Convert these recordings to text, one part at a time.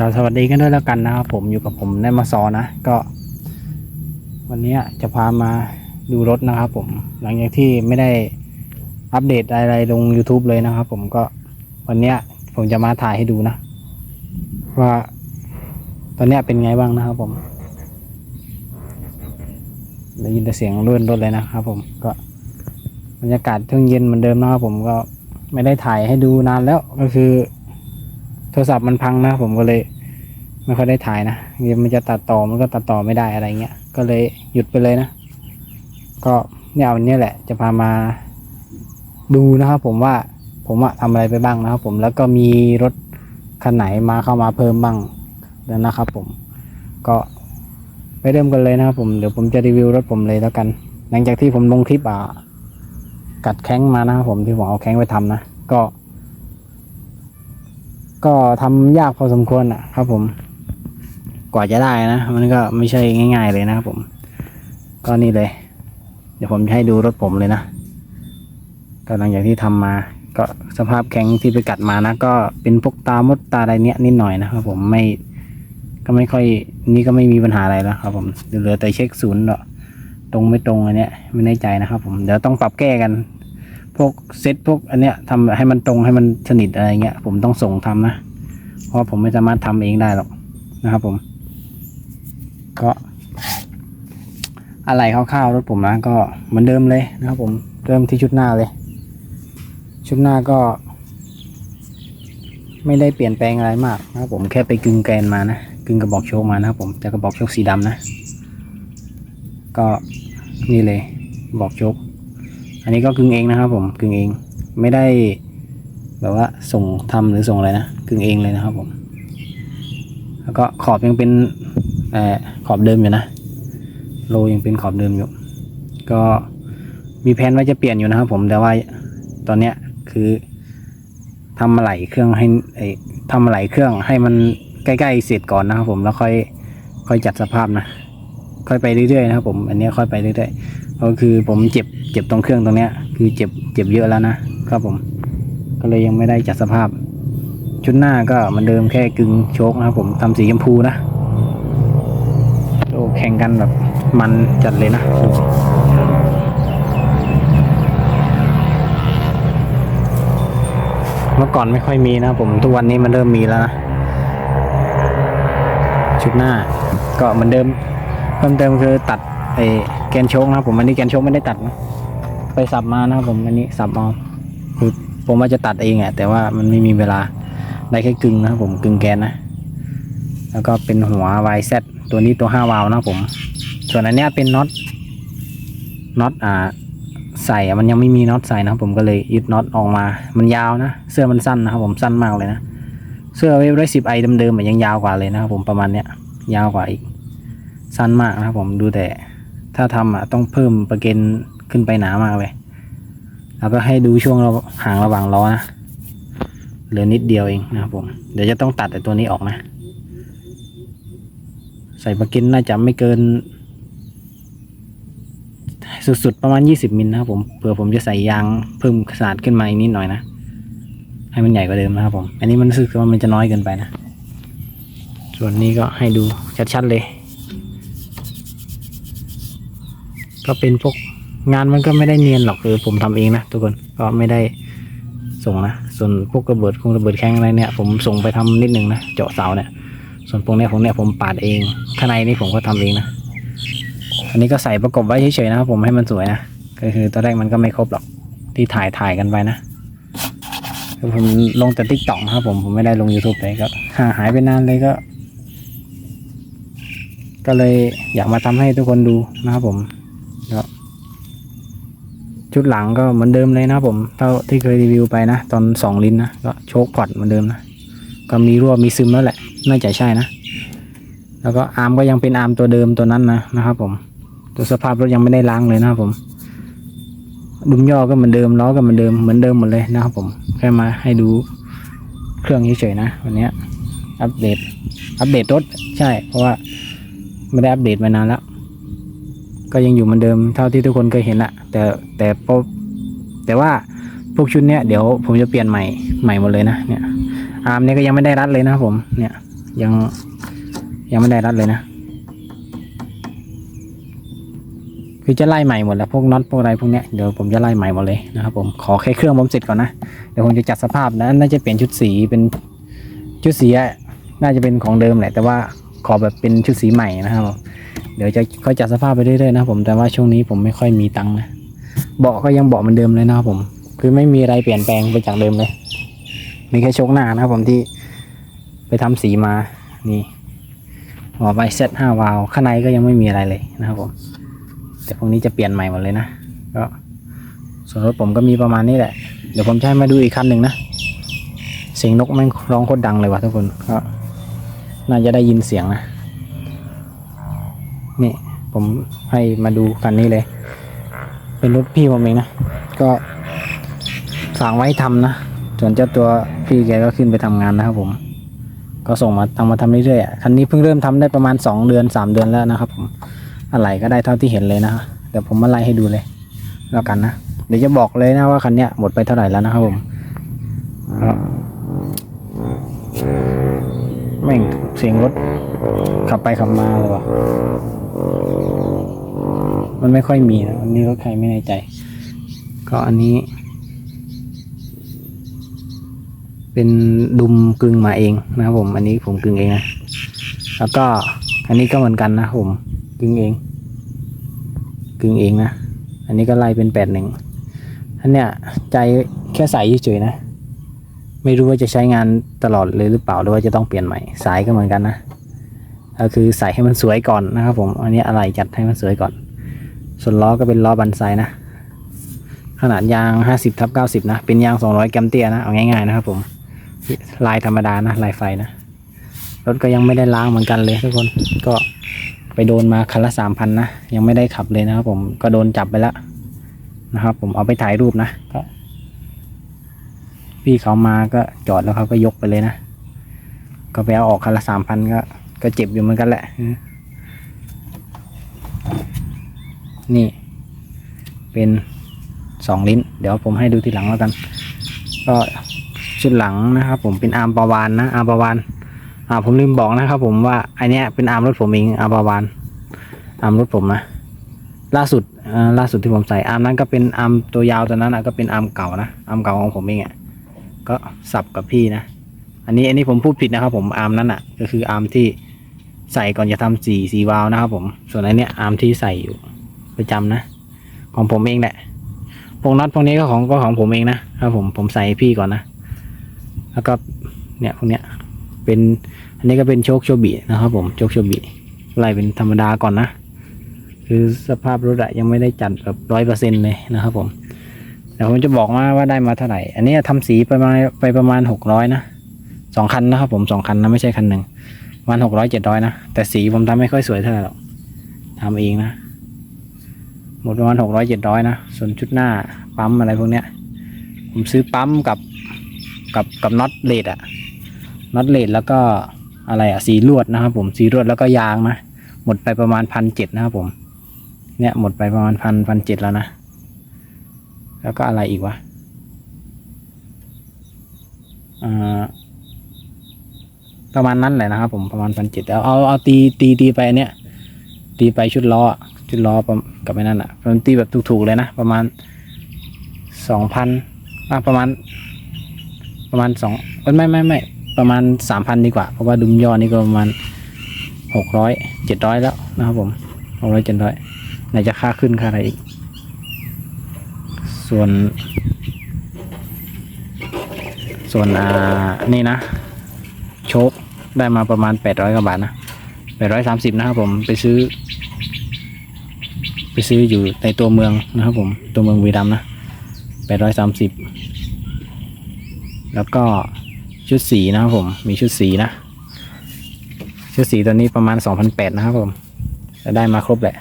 ก็สวัสดีกันด้วยแล้วกันนะครับผมอยู่กับผมได้มาซอนะก็ วันนี้จะพามาดูรถนะครับผมหลังจากที่ไม่ได้อัปเดตอะไรลง YouTube เลยนะครับผมก็วันนี้ผมจะมาถ่ายให้ดูนะ ว่า ตอนนี้เป็นไงบ้างนะครับผมได้ยินแต่เสียงเลื่อนรถเลยนะครับผมก็บรรยากาศช่วงเย็นเหมือนเดิมนะครับผมก็ไม่ได้ถ่ายให้ดูนานแล้วก็คือ ทรศัพท์มันพังนะ ผมก็เลย ไม่ค่อยได้ถ่ายนะเดี๋ยวมันจะตัดต่อมันก็ตัดต่อไม่ได้อะไรเงี้ยก็เลยหยุดไปเลยนะ ก็เนี่ยวันนี้แหละ จะพามาดูนะครับผมว่าผมอะทำอะไรไปบ้างนะครับผมแล้วก็มีรถคันไหนมาเข้ามาเพิ่มบ้างแล้วนะครับผมก็ไปเริ่มกันเลยนะครับผมเดี๋ยวผมจะรีวิวรถผมเลยแล้วกัน หลังจากที่ผมลงคลิปอะกัดแข้งมานะครับผมที่ผมเอาแข้งไปทำนะก็ ก็ทำยากพอสมควรอะครับผม กว่าจะได้นะ มันก็ไม่ใช่ง่ายๆเลยนะครับผม ก็นี่เลย เดี๋ยวผมจะให้ดูรถผมเลยนะก็หลังจากที่ทำมา ก็สภาพแข็งที่ไปกัดมานะ ก็เป็นพวกตามดตาอะไรเนี้ยนิดหน่อยนะครับผมไม่ก็ไม่ค่อยนี่ก็ไม่มีปัญหาอะไรแล้วครับ ผมเหลือแต่เช็คศูนย์เนาะตรงไม่ตรงอันเนี้ยไม่แน่ใจนะครับ ผมเดี๋ยวต้องปรับแก้กัน พวกเซตพวกอันเนี้ยทำให้มันตรงให้มันสนิทอะไรเงี้ย ผมต้องส่งทำนะ เพราะผมไม่สามารถทำเองได้หรอกนะครับผม ก็อะไรคร่าวๆรถผมนะก็เหมือนเดิมเลยนะครับผมเริ่มที่ชุดหน้าเลย ชุดหน้าก็ ไม่ได้เปลี่ยนแปลงอะไรมากนะครับผมแค่ไปกึงแกนมานะกึงกระบอกโชคมานะครับผมแต่กระบอกโชคสีดำนะ ก็นี่เลยกระบอกโชค อันนี้ก็กึงเองนะครับ ผมกึงเองไม่ได้ แบบว่าส่งทำหรือส่งอะไรนะกึงเองเลยนะครับ ผม แล้วก็ขอบยังเป็นอขอบเดิมอยู่นะโลยังเป็นขอบเดิมอยู่ ก็มีแผนว่าจะเปลี่ยนอยู่นะครับ ผมแต่ว่าตอนเนี้ยคือทำมาไหลเครื่องให้ทำมาไหลเครื่องให้มันใกล้ๆเสร็จก่อนนะครับ ผมแล้วค่อยค่อยจัดสภาพนะค่อยไปเรื่อยๆนะครับ ผม อันนี้ค่อยไปเรื่อยๆ ก็คือผมเจ็บเจ็บตรงเครื่องตรงเนี้ย คือเจ็บเจ็บเยอะแล้วนะครับผม ก็เลยยังไม่ได้จัดสภาพ ชุดหน้าก็เหมือนเดิมแค่กึ่งโชคนะครับผมทำสีชมพูนะโอ้แข่งกันแบบมันจัดเลยนะเมื่อก่อนไม่ค่อยมีนะผมทุกวันนี้มันเริ่มมีแล้วนะ ชุดหน้าก็เหมือนเดิมเพิ่มเติมคือตัดไอ แกนโชคนะครับผมอันนี้แกนโชคไม่ได้ตัดนะไปสับมานะครับผมอันนี้สับเอาคือผมว่าจะตัดเองอะแต่ว่ามันไม่มีเวลาได้แค่กึ่งนะครับผมกึ่งแกนนะ แล้วก็เป็นหัว YZ ตัวนี้ตัว5วาล์วนะผม ส่วนอันเนี้ยเป็นน็อตน็อตอ่าใส่มันยังไม่มีน็อตใส่นะครับผมก็เลยยึดน็อตออกมา มันยาวนะ เสื้อมันสั้นนะครับผมสั้นมากเลยนะ เสื้อเวฟร้อยสิบไอเดิมๆอะยังยาวกว่าเลยนะครับผมประมาณเนี้ยยาวกว่าอีกสั้นมากนะครับผมดูแต่ ถ้าทำอะต้องเพิ่มประเกนขึ้นไปหนามากเลยแล้วก็ให้ดูช่วงเราห่างระหว่างล้อนะเหลือนิดเดียวเองนะครับผม เดี๋ยวจะต้องตัดไอ้ตัวนี้ออกนะ ใส่ปากินน่าจะไม่เกิน สุดๆประมาณ 20มิลนะครับผมเผื่อผมจะใส่ยางเพิ่มขนาดขึ้นมาอีกนิดหน่อยนะให้มันใหญ่กว่าเดิมนะครับผม อันนี้มันรู้สึกว่ามันจะน้อยเกินไปนะ ส่วนนี้ก็ให้ดูชัดๆเลย ก็เป็นพวกงานมันก็ไม่ได้เนียนหรอกคือผมทำเองนะทุกคนก็ไม่ได้ส่งนะส่วนพวกระเบิดคงระเบิดแข้งอะไรเนี่ย ผมส่งไปทำนิดนึงนะเจาะเสาเนี่ย ส่วนพวกเนี้ยผมเนี่ยผมปาดเองข้างในนี่ผมก็ทำเองนะอันนี้ก็ใส่ประกบไว้เฉยๆนะครับผมให้มันสวยนะก็คือตอนแรกมันก็ไม่ครบหรอกที่ถ่ายถ่ายกันไปนะผมลงแต่ติ๊กต็อกนะครับผมผมไม่ได้ลง YouTube เลยก็ห่างหายไปนานเลยก็ ก็เลยอยากมาทำให้ทุกคนดูนะครับผม ก็ชุดหลังก็เหมือนเดิมเลยนะผมเท่าที่เคยรีวิวไปนะ ตอนสองลิ้นนะก็โชคพอดเหมือนเดิมนะ ก็มีรั่วมีซึมแล้วแหละ น่าจะใช่นะ แล้วก็อาร์มก็ยังเป็นอาร์มตัวเดิมตัวนั้นนะนะครับผมตัวสภาพรถยังไม่ได้ล้างเลยนะครับผมดุมย่อก็เหมือนเดิมล้อก็เหมือนเดิมเหมือนเดิมหมดเลยนะครับผมแค่มาให้ดูเครื่องเฉยๆนะ วันนี้อัปเดตอัปเดตรถใช่ เพราะว่าไม่ได้อัปเดตมานานแล้ว ก็ยังอยู่เหมือนเดิมเท่าที่ทุกคนเคยเห็นอะแต่แต่พอแต่ว่าพวกชุดเนี้ยเดี๋ยวผมจะเปลี่ยนใหม่ใหม่หมดเลยนะเนี่ยอาร์มเนี่ยก็ยังไม่ได้รัดเลยนะผมเนี่ยยังยังไม่ได้รัดเลยนะ คือจะไล่ใหม่หมดแล้วพวกน็อตพวกอะไรพวกเนี้ยเดี๋ยวผมจะไล่ใหม่หมดเลยนะครับผมขอแค่เครื่องผมเสร็จก่อนนะเดี๋ยวผมจะจัดสภาพนะน่าจะเปลี่ยนชุดสีเป็นชุดสีน่าจะเป็นของเดิมแหละแต่ว่าขอแบบเป็นชุดสีใหม่นะครับผม เดี๋ยวจะค่อยจัดสภาพไปเรื่อยๆนะผมแต่ว่าช่วงนี้ผมไม่ค่อยมีตังค์นะเบาะก็ยังเบาะเหมือนเดิมเลยนะผม คือไม่มีอะไรเปลี่ยนแปลงไปจากเดิมเลยมีแค่ชคหน้านะครับผมที่ไปทำสีมานี่หัวไบเซตห้าวาล์วข้างในก็ยังไม่มีอะไรเลยนะครับผม แต่พวกนี้จะเปลี่ยนใหม่หมดเลยนะก็ส่วนรถผมก็มีประมาณนี้แหละ เดี๋ยวผมจะให้มาดูอีกคันหนึ่งนะ เสียงนกแม่งร้องโคตรดังเลยว่ะทุกคนก็น่าจะได้ยินเสียงนะ นี่ผมให้มาดูคันนี้เลย เป็นรถพี่ผมเองนะ ก็ฝากไว้ทำนะ ส่วนเจ้าตัวพี่แกก็ขึ้นไปทำงานนะครับผม ก็ส่งมาทำมาทำเรื่อยๆอะคันนี้เพิ่งเริ่มทำได้ประมาณสองเดือนสามเดือนแล้วนะครับผม อะไรก็ได้เท่าที่เห็นเลยนะเดี๋ยวผมมาไล่ให้ดูเลย แล้วกันนะ เดี๋ยวจะบอกเลยนะว่าคันนี้หมดไปเท่าไหร่แล้วนะครับผมแม่งเสียงรถขับไปขับมาเลยว่ะ มันไม่ค่อยมีนะวันนี้รถใครไม่แน่ใจ ก็อันนี้ เป็นดุมกึ่งมาเองนะครับผม อันนี้ผมกึ่งเองนะ แล้วก็อันนี้ก็เหมือนกันนะผมกึ่งเอง กึ่งเองนะ อันนี้ก็ไล่เป็นแปดหนึ่งอันเนี้ยใจแค่ใส่เฉยๆนะ ไม่รู้ว่าจะใช้งานตลอดเลยหรือเปล่าหรือว่าจะต้องเปลี่ยนใหม่สายก็เหมือนกันนะก็คือใส่ให้มันสวยก่อนนะครับผม อันนี้อะไรจัดให้มันสวยก่อน ส่วนล้อก็เป็นล้อบันไซนะ ขนาดยางห้าสิบทับเก้าสิบนะ เป็นยางสองร้อยแกมเตียนะ เอาง่ายๆนะครับผม ลายธรรมดานะ ลายไฟนะ รถก็ยังไม่ได้ล้างเหมือนกันเลยทุกคน ก็ไปโดนมาคันละสามพันะ ยังไม่ได้ขับเลยนะครับผม ก็โดนจับไปแล้วนะครับผม เอาไปถ่ายรูปนะ ก็พี่เขามาก็จอดแล้วเขาก็ยกไปเลยนะ ก็ไปเอาออกคันละสามพันก็ ก็เจ็บอยู่เหมือนกันแหละ นี่ เป็นสองลิ้น เดี๋ยวผมให้ดูทีหลังแล้วกัน ก็ชุดหลังนะครับ ผมเป็นอาร์มปาวานนะอาร์มปาวานอ่าผมลืมบอกนะครับ ผมว่าอันเนี้ยเป็นอาร์มรถผมเองอาร์มปาวานอาร์มรถผมนะล่าสุดอ่าล่าสุดที่ผมใส่อาร์มนั้นก็เป็นอาร์มตัวยาวตัวนั้นอะก็เป็นอาร์มเก่านะอาร์มเก่าของผมเองอะก็สับกับพี่นะ อันนี้อันนี้ผมพูดผิดนะครับ ผมอาร์มนั้นอะ ก็คืออาร์มที่ใส่ก่อนจะทำสีสีวาล์วนะครับ ผมส่วนอันเนี้ยอาร์มที่ใส่อยู่ ประจำนะ ของผมเองแหละพวกน็อตพวกนี้ก็ของก็ของผมเองนะครับผมผมใส่พี่ก่อนนะ แล้วก็เนี่ยพวกเนี้ยเป็นอันนี้ก็เป็นโชคโชบินะครับ ผมโชคโชบิไล่เป็นธรรมดาก่อนนะคือสภาพรถอะยังไม่ได้จัดแบบร้อยเปอร์เซ็นเลยนะครับ ผมเดี๋ยวผมจะบอกมาว่าได้มาเท่าไหร่ อันนี้ทำสีไปมาไปประมาณหกร้อยนะสองคันนะครับ ผมสองคันนะไม่ใช่คันหนึ่งประมาณหกร้อยเจ็ดร้อยนะแต่สีผมทำไม่ค่อยสวยเท่าไหร่หรอกทำเองนะ หมดประมาณหกร้อยเจ็ดร้อยนะ ส่วนชุดหน้าปั๊มอะไรพวกเนี้ย ผมซื้อปั๊มกับกับกับน็อตเลดอะน็อตเลดแล้วก็อะไรอะสีลวดนะครับผมสีลวดแล้วก็ยางนะหมดไปประมาณพันเจ็ดนะครับผม เนี่ยหมดไปประมาณพันพันเจ็ดแล้วนะ แล้วก็อะไรอีกวะอ่าประมาณนั้นแหละนะครับผมประมาณพันเจ็ดเอาเอาเอาตีตีตีไปเนี่ย ตีไปชุดล้ออะ ชุดล้อกับไอ้นั่นอะผมตีแบบถูกๆเลยนะประมาณสองพันอะประมาณ ประมาณสองไม่ไม่ไม่ประมาณสามพันดีกว่า เพราะว่าดุมย่อนี่ก็ประมาณหกร้อยเจ็ดร้อยแล้วนะครับผมหกร้อยเจ็ดร้อยไหนจะค่าขึ้นค่าอะไรอีก ส่วน ส่วนอ่านี่นะ โชคได้มาประมาณแปดร้อยกว่าบาทนะแปดร้อยสามสิบนะครับผมไปซื้อ ไปซื้ออยู่ในตัวเมืองนะครับผมตัวเมืองวีรัมนะแปดร้อยสามสิบแล้วก็ชุดสีนะครับผมมีชุดสีนะ ชุดสีตัวนี้ประมาณสองพันแปดนะครับผมจะได้มาครบแหละ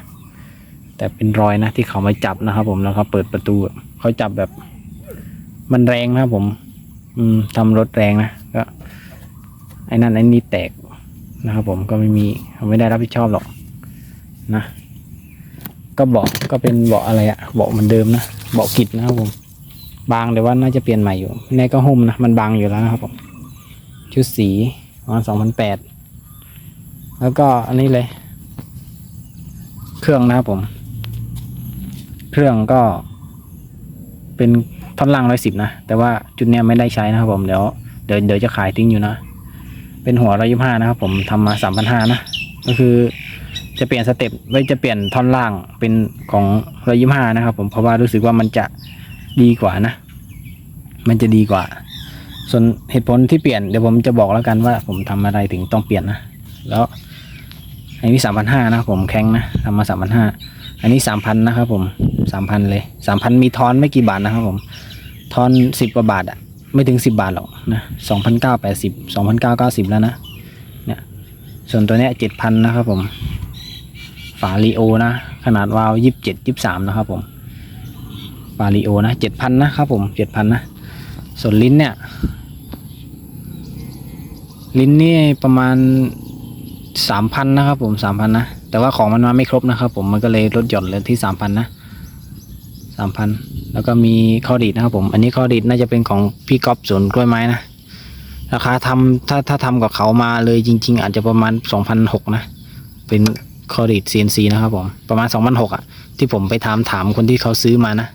แต่เป็นรอยนะที่เขามาจับนะครับผมแล้วเขาเปิดประตูเขาจับแบบ มันแรงนะครับผม อืมทำรถแรงนะก็ไอ้นั่นไอ้นี่แตกนะครับผมก็ไม่มีเขาไม่ได้รับผิดชอบหรอกนะ ก็เบาะก็เป็นเบาะอะไรอะเบาะเหมือนเดิมนะเบาะกิดนะครับผมบางแต่ว่าน่าจะเปลี่ยนใหม่อยู่ในก็หุ้มนะมันบางอยู่แล้วนะครับผมชุดสีประมาณสองพันแปดแล้วก็อันนี้เลย เครื่องนะครับผม เครื่องก็ เป็นท่อนล่างร้อยสิบนะแต่ว่าจุดเนี้ยไม่ได้ใช้นะครับผมเดี๋ยวเดี๋ยวเดี๋ยวจะขายทิ้งอยู่นะ เป็นหัวร้อยยี่ห้านะครับผมทำมาสามพันห้านะก็คือ จะเปลี่ยนสเต็ปไว้จะเปลี่ยนท่อนล่างเป็นของร้อยยี่ห้านะครับ ผมเพราะว่ารู้สึกว่ามันจะดีกว่านะ มันจะดีกว่า ส่วนเหตุผลที่เปลี่ยนเดี๋ยวผมจะบอกแล้วกันว่า ผมทำอะไรถึงต้องเปลี่ยนนะแล้วอันนี้สามพันห้านะผมแข็งนะทำมาสามพันห้าอันนี้สามพันนะครับผมสามพันเลยสามพันมีทอนไม่กี่บาทนะครับผมทอนสิบกว่าบาทอะไม่ถึงสิบบาทหรอกนะสองพันเก้าแปดสิบสองพันเก้าเก้าสิบแล้วนะเนี่ยส่วนตัวเนี้ยเจ็ดพันนะครับผมาลีโอนะ ขนาดวาล์วยี่สิบเจ็ดยี่สามนะครับผมฝาลีโอนะเจ็ดพันนะครับผมเจ็ดพันนะ ส่วนลิ้นเนี่ย ลิ้นนี่ประมาณสามพันนะครับผมสามพันนะ แต่ว่าของมันมาไม่ครบนะครับผมมันก็เลยลดหย่อนเลือที่สามพันนะสามพันแล้วก็มีข้อดีดนะครับผม อันนี้ข้อดีดน่าจะเป็นของพี่ก๊อฟสวนกล้วยไม้นะ ราคาทำถ้าถ้าทำกับเขามาเลยจริง ๆ อาจจะประมาณสองพันหกนะ เป็น ข้อดีด CNC นะครับผม ประมาณสองพันหกอะ ที่ผมไปถามถามคนที่เขาซื้อมานะ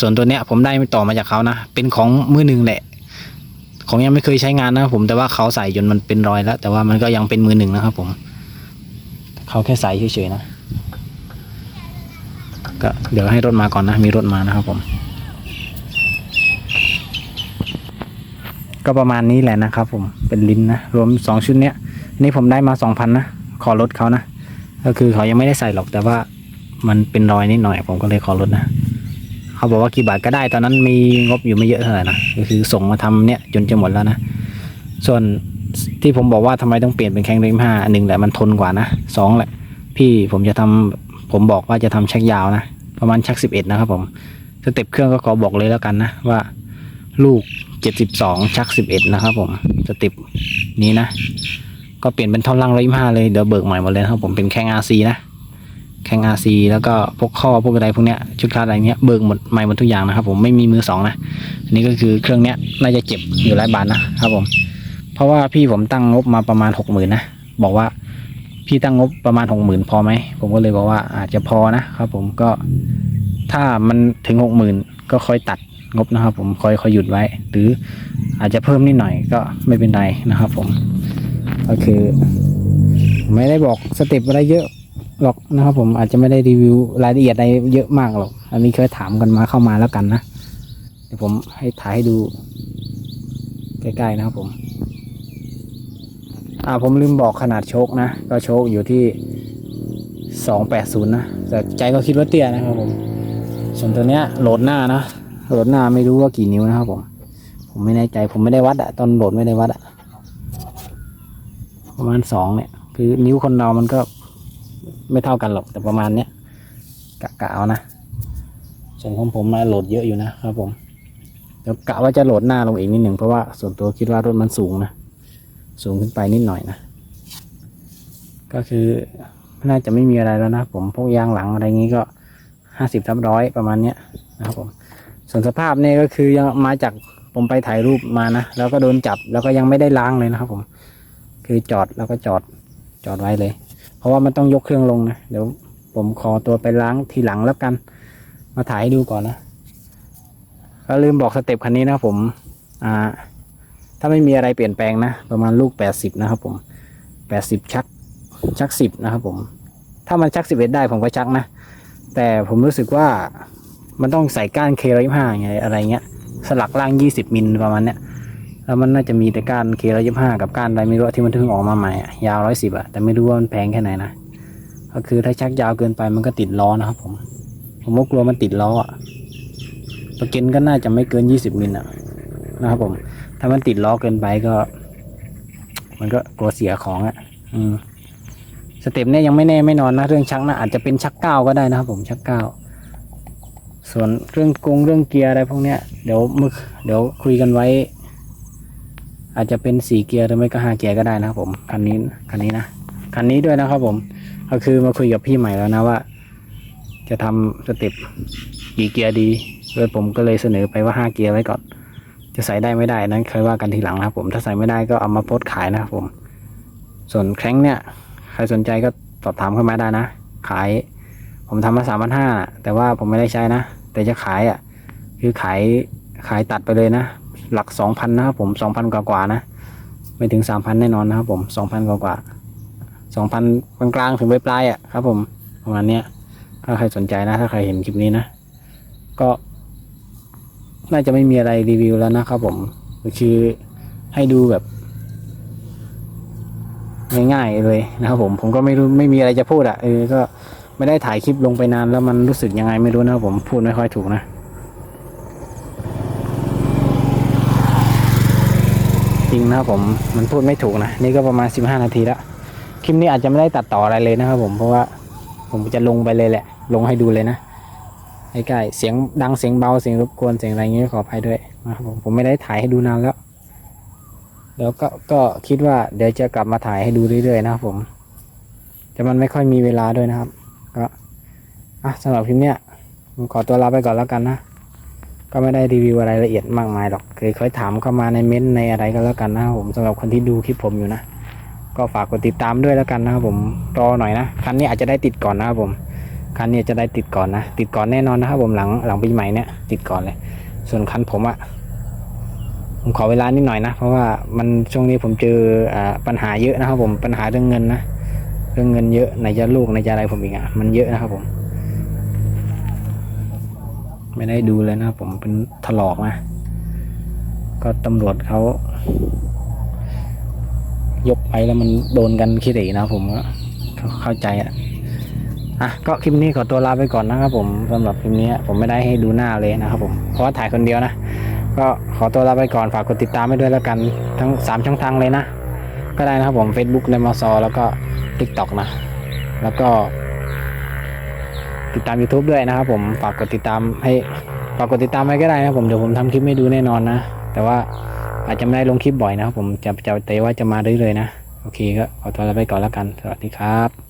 ส่วนตัวเนี้ยผมได้ต่อมาจากเขานะ เป็นของมือหนึ่งแหละ ของยังไม่เคยใช้งานนะครับผม แต่ว่าเขาใส่จนมันเป็นรอยแล้ว แต่ว่ามันก็ยังเป็นมือหนึ่งนะครับผม เขาแค่ใส่เฉยๆนะ ก็เดี๋ยวให้รถมาก่อนนะ มีรถมานะครับผมก็ประมาณนี้แหละนะครับผมเป็นลิ้นนะ รวมสองชุดเนี้ยนี่ผมได้มาสองพันนะ ขอลดเขานะ ก็คือเขายังไม่ได้ใส่หรอกแต่ว่ามันเป็นรอยนิดหน่อย ผมก็เลยขอลดนะเขาบอกว่ากี่บาทก็ได้ ตอนนั้นมีงบอยู่ไม่เยอะเท่าไหร่นะก็คือส่งมาทำเนี่ยจนจะหมดแล้วนะส่วนที่ผมบอกว่าทำไมต้องเปลี่ยนเป็นแข้งเรมห้าหนึ่งแหละมันทนกว่านะสองแหละ พี่ผมจะทำผมบอกว่าจะทำชักยาวนะประมาณชักสิบเอ็ดนะครับผมสเต็ปเครื่องก็ขอบอกเลยแล้วกันนะว่าลูกเจ็ดสิบสองชักสิบเอ็ดนะครับผมสเต็ปนี้นะ ก็เปลี่ยนเป็นท่อนล่างร้อยห้าเลยเดี๋ยวเบิกใหม่หมดเลยนะครับผมเป็นแข้งอาซีนะแข้ง RC แล้วก็พวกข้อพวกอะไรพวกเนี้ยชุดคาดอะไรเนี้ยเบิกหมดใหม่หมดทุกอย่างนะครับผมไม่มีมือสองนะอันนี้ก็คือเครื่องเนี้ยน่าจะเจ็บอยู่หลายบาทนะครับผม เพราะว่าพี่ผมตั้งงบมาประมาณหกหมื่นนะบอกว่าพี่ตั้งงบประมาณหกหมื่นพอไหมผมก็เลยบอกว่าอาจจะพอนะครับผมก็ถ้ามันถึงหกหมื่นก็ค่อยตัดงบนะครับผมค่อยค่อยหยุดไว้ หรืออาจจะเพิ่มนิดหน่อยก็ไม่เป็นไรนะครับผม ก็คือ ไม่ได้บอกสเต็ปอะไรเยอะหรอกนะครับ ผมอาจจะไม่ได้รีวิวรายละเอียดอะไรเยอะมากหรอก อันนี้เคยถามกันมาเข้ามาแล้วกันนะเดี๋ยวผมให้ถ่ายให้ดูใกล้ๆนะครับผมอ่าผมลืมบอกขนาดโชคนะ ก็โชคอยู่ที่สองแปดศูนย์นะแต่ใจก็คิดว่าเตี้ยนะครับผมส่วนตัวเนี้ยโหลดหน้านะโหลดหน้าไม่รู้ว่ากี่นิ้วนะครับผม ผมไม่แน่ใจผมไม่ได้วัดอะตอนโหลดไม่ได้วัดอะ ประมาณสองเนี่ย คือนิ้วคนเรามันก็ไม่เท่ากันหรอกแต่ประมาณเนี้ยกะกะเอานะส่วนของผมมาโหลดเยอะอยู่นะครับผมเดี๋ยวกะว่าจะโหลดหน้าลงอีกนิดหนึ่งเพราะว่าส่วนตัวคิดว่ารถมันสูงนะสูงขึ้นไปนิดหน่อยนะก็คือน่าจะไม่มีอะไรแล้วนะผมพวกยางหลังอะไรงี้ก็ห้าสิบทับร้อยประมาณเนี้ยนะครับผมส่วนสภาพเนี่ยก็คือยังมาจากผมไปถ่ายรูปมานะแล้วก็โดนจับแล้วก็ยังไม่ได้ล้างเลยนะครับผม คือจอดแล้วก็จอดจอดไว้เลย เพราะว่ามันต้องยกเครื่องลงนะ เดี๋ยวผมขอตัวไปล้างทีหลังแล้วกัน มาถ่ายให้ดูก่อนนะ ก็ลืมบอกสเต็ปคันนี้นะผมอ่าถ้าไม่มีอะไรเปลี่ยนแปลงนะ ประมาณลูกแปดสิบนะครับผมแปดสิบชักชักสิบนะครับผม ถ้ามันชักสิบเอ็ดได้ผมก็ชักนะ แต่ผมรู้สึกว่ามันต้องใส่ก้านเคร้อยห้าไงอะไรเงี้ย สลักล่างยี่สิบมิลประมาณเนี้ย แล้วมันน่าจะมีแต่ก้านเคร้อยยี่ห้ากับก้านอะไรไม่รู้ที่มันเพิ่งออกมาใหม่อะยาวร้อยสิบอะแต่ไม่รู้ว่ามันแพงแค่ไหนนะก็คือถ้าชักยาวเกินไปมันก็ติดล้อนะครับผมผมก็กลัวมันติดล้ออะประกันก็น่าจะไม่เกินยี่สิบมิลอะนะครับผม ถ้ามันติดล้อเกินไปก็ มันก็กลัวเสียของอะอืมสเต็ปเนี่ยยังไม่แน่ไม่นอนนะเรื่องชักนะอาจจะเป็นชักเก้าก็ได้นะครับผมชักเก้าส่วนเรื่องกงเรื่องเกียร์อะไรพวกเนี้ยเดี๋ยวมึกเดี๋ยวคุยกันไว้ อาจจะเป็นสี่เกียร์หรือไม่ก็ห้าเกียร์ก็ได้นะครับผมคันนี้คันนี้นะคันนี้ด้วยนะครับผมก็คือมาคุยกับพี่ใหม่แล้วนะว่า จะทำสเต็ปกี่เกียร์ดีเลยผมก็เลยเสนอไปว่าห้าเกียร์ไว้ก่อน จะใส่ได้ไม่ได้นั้นเคยว่ากันทีหลังนะครับผมถ้าใส่ไม่ได้ก็เอามาโพสขายนะครับผม ส่วนแคร้งเนี่ยใครสนใจก็สอบถามเข้ามาได้นะ ขาย ผมทำมาสามพันห้าแต่ว่าผมไม่ได้ใช้นะ แต่จะขายอะ คือขายขายตัดไปเลยนะ หลักสองพันนะครับผมสองพันกว่าๆนะ ไม่ถึงสามพันแน่นอนนะครับผมสองพันกว่าๆสองพันกลางๆถึงปลายๆอะครับผมประมาณเนี้ยถ้าใครสนใจนะ ถ้าใครเห็นคลิปนี้นะ ก็น่าจะไม่มีอะไรรีวิวแล้วนะครับผมคือให้ดูแบบง่ายๆเลยนะครับผมผมก็ไม่รู้ไม่มีอะไรจะพูดอะเออก็ไม่ได้ถ่ายคลิปลงไปนานแล้วมันรู้สึกยังไงไม่รู้นะครับผมพูดไม่ค่อยถูกนะ จ ริงนะครับผมมันพูดไม่ถูกนะ นี่ก็ประมาณ 15 นาทีแล้วคลิปนี้อาจจะไม่ได้ตัดต่ออะไรเลยนะครับผมเพราะว่าผมจะลงไปเลยแหละ ลงให้ดูเลยนะใกล้ๆเสียงดังเสียงเบาเสียงรบกวนเสียงอะไรอย่างเงี้ยขออภัยด้วยนะครับผมผมไม่ได้ถ่ายให้ดูนานแล้วเดี๋ยวก็ก็คิดว่าเดี๋ยวจะกลับมาถ่ายให้ดูเรื่อยๆนะครับผมแต่มันไม่ค่อยมีเวลาด้วยนะครับ ก็อะสำหรับคลิปเนี้ยผมขอตัวลาไปก่อนแล้วกันนะ ก็ไม่ได้รีวิวอะไรละเอียดมากมายหรอกเคยค่อยถามเข้ามาในเม้นต์ในอะไรก็แล้วกันนะครับผมสำหรับคนที่ดูคลิปผมอยู่นะ ก็ฝากกดติดตามด้วยแล้วกันนะครับผมรอหน่อยนะคันนี้อาจจะได้ติดก่อนนะครับผมคันนี้จะได้ติดก่อนนะ ติดก่อนแน่นอนนะครับผมหลังหลังปีใหม่เนี่ยติดก่อนเลย ส่วนคันผมอะผมขอเวลานิดหน่อยนะ เพราะว่ามันช่วงนี้ผมเจออปัญหาเยอะนะครับผมปัญหาเรื่องเงินนะเรื่องเงินเยอะไหนจะลูกไหนจะอะไรผมอีกอะมันเยอะนะครับผม ไม่ได้ดูเลยนะครับผมเป็นถลอกนะก็ตำรวจเขายกไปแล้วมันโดนกันขี้เหร่นะผมก็เข้าใจอะอะก็คลิปนี้ขอตัวลาไปก่อนนะครับผมสำหรับคลิปนี้ผมไม่ได้ให้ดูหน้าเลยนะครับผมเพราะว่าถ่ายคนเดียวนะ ก็ขอตัวลาไปก่อนฝากกดติดตามไปด้วยแล้วกันทั้งสามช่องทางเลยนะ ก็ได้นะครับผม Facebook ในมอซอแล้วก็ TikTok นะ แล้วก็ ติดตาม YouTube ด้วยนะครับผมฝากกดติดตามให้ฝากกดติดตามไว้ก็ได้นะผมเดี๋ยวผมทำคลิปให้ดูแน่นอนนะ แต่ว่าอาจจะไม่ได้ลงคลิปบ่อยนะครับผมจะจะแต่ว่าจะมาเรื่อยๆนะ โอเคก็ขอตัวลาไปก่อนแล้วกัน สวัสดีครับ